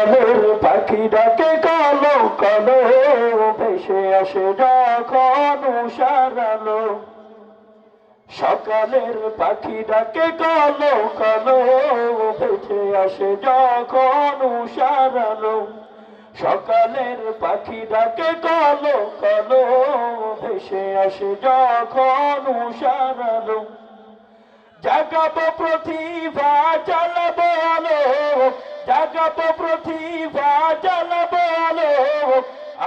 সকালের পাখি ডাকে কালো কালো, ভেসে আসে উষারালো সকালের পাখি ডাকে কালো কালো, ভেসে আসে যখন উষারালো সকালের পাখি ডাকে কালো কালো, ভেসে আসে যখন উষারালো জাগাবো প্রতিভা জাগাবো প্রতিভা চালাবো আলো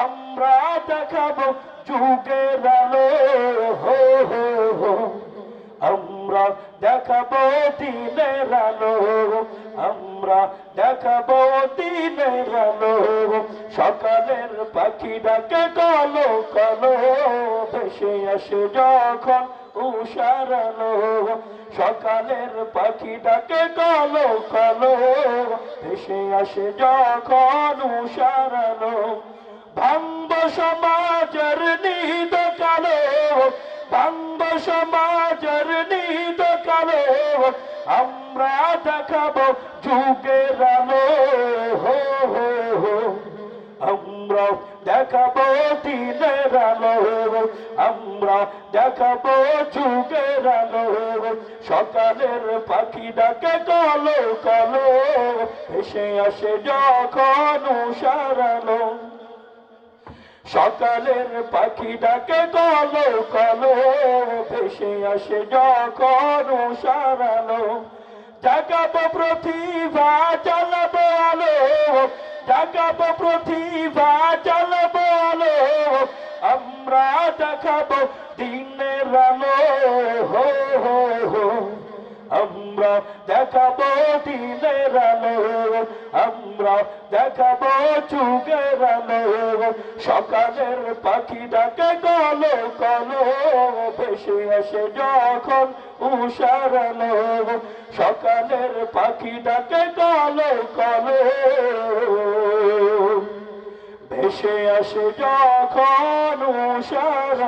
আমরা দেখাবো যুগের আলো। হো আমরা দেখাবো দিনের আলো। আমরা দেখাবো দিনের আলো। সকালের পাখি ডাকে কালো কালো, ভেসে আসে যখন উষার আলো। সকালের পাখি ডাকে কালো কালো ভেসে আসে যখন উষার আলো ভাঙ্গ সমাজের নিহিত কালো, ভাঙ্গ সমাজের নিহিত কালো, আমরা দেখাবো যুগের আলো। হো হো হো। আমরা দেখাবো দিনের আলো, আমরা দেখাবো যুগের আলো। সকালের পাখি ডাকে কালো কালো। এসে আসে যখন উষারালো সকালের পাখি ডাকে কালো কালো। ভেসে আসে যখন উষারালো জাগাবো প্রতিভা চালাবো আলো। জাগাবো প্রতিভা চালাবো আলো। আমরা দেখাবো দিনের আলো। হো হো হো। আমরা দেখাবো দিনের আলো। আমরা দেখাবো যুগের আলো। সকালের পাখি ডাকে কালো কালো ভেসে আসে যখন উষার আলো। সকালের পাখি ডাকে কালো কালো ভেসে আসে যখন উষার